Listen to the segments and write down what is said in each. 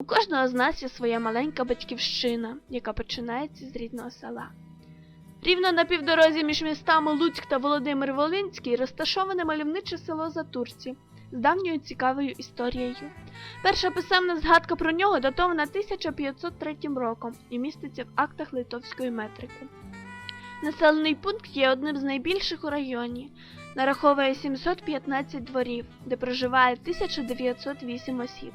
У кожного з нас є своя маленька батьківщина, яка починається з рідного села. Рівно на півдорозі між містами Луцьк та Володимир Волинський розташоване мальовниче село Затурці з давньою цікавою історією. Перша писемна згадка про нього датована 1503 роком і міститься в актах литовської метрики. Населений пункт є одним з найбільших у районі, нараховує 715 дворів, де проживає 1908 осіб.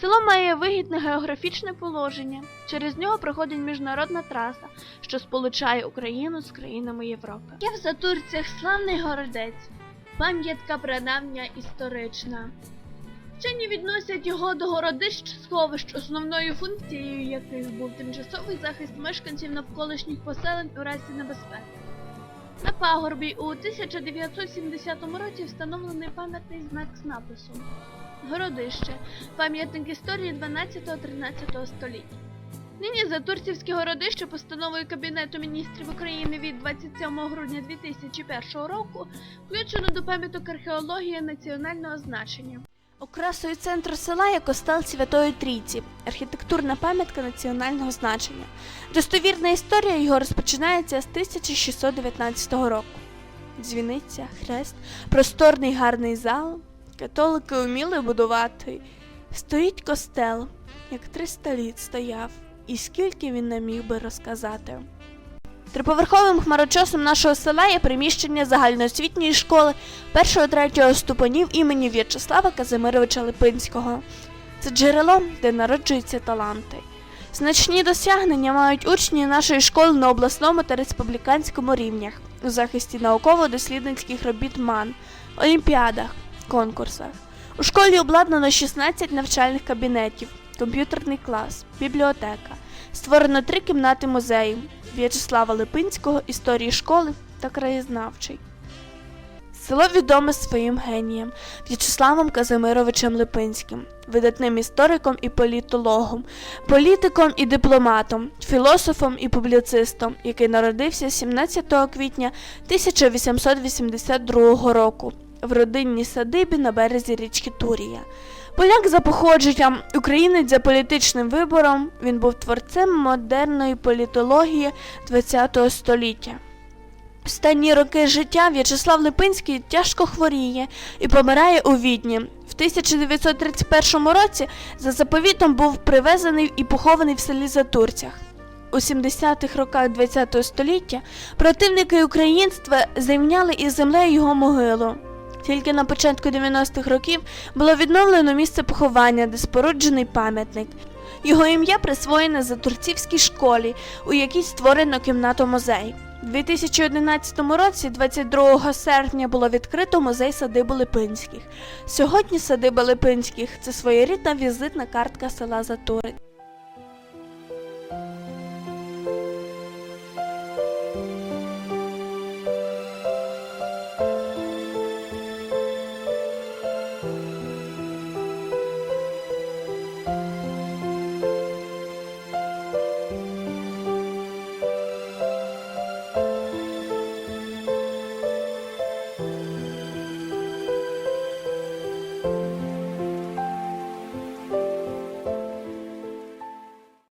Село має вигідне географічне положення. Через нього проходить міжнародна траса, що сполучає Україну з країнами Європи. Є в Затурцях славний городець, пам'ятка прадавня історична. Вчені відносять його до городищ сховищ, основною функцією яких був тимчасовий захист мешканців навколишніх поселень у разі небезпеки. На пагорбі у 1970 році встановлений пам'ятний знак з написом Городище пам'ятник історії 12-13 століття. Нині Затурцівське городище постановою Кабінету міністрів України від 27 грудня 2001 року включено до пам'яток археології національного значення. Окрасою центру села є костел Святої Трійці, архітектурна пам'ятка національного значення. Достовірна історія його розпочинається з 1619 року. Дзвіниця, хрест, просторний гарний зал. Католики вміли будувати. Стоїть костел, як 300 літ стояв, і скільки він нам міг би розказати. Триповерховим хмарочосом нашого села є приміщення загальноосвітньої школи 1-3 ступенів імені В'ячеслава Казимировича Липинського. Це джерело, де народжуються таланти. Значні досягнення мають учні нашої школи на обласному та республіканському рівнях у захисті науково-дослідницьких робіт МАН, олімпіадах, конкурсах. У школі обладнано 16 навчальних кабінетів, комп'ютерний клас, бібліотека. Створено три кімнати музею В'ячеслава Липинського, історії школи та краєзнавчий. Село відоме своїм генієм В'ячеславом Казимировичем Липинським, видатним істориком і політологом, політиком і дипломатом, філософом і публіцистом, який народився 17 квітня 1882 року в родинній садибі на березі річки Турія. Поляк за походженням, українець за політичним вибором, він був творцем модерної політології ХХ століття. Останні роки життя В'ячеслав Липинський тяжко хворіє і помирає у Відні. В 1931 році за заповітом був привезений і похований в селі Затурцях. У 70-х роках ХХ століття противники українства зайняли із землею його могилу. Тільки на початку 90-х років було відновлено місце поховання, де споруджений пам'ятник. Його ім'я присвоєне Затурцівській школі, у якій створено кімнату музей. У 2011 році, 22 серпня, було відкрито музей садиби Липинських. Сьогодні садиба Липинських це своєрідна візитна картка села Затури.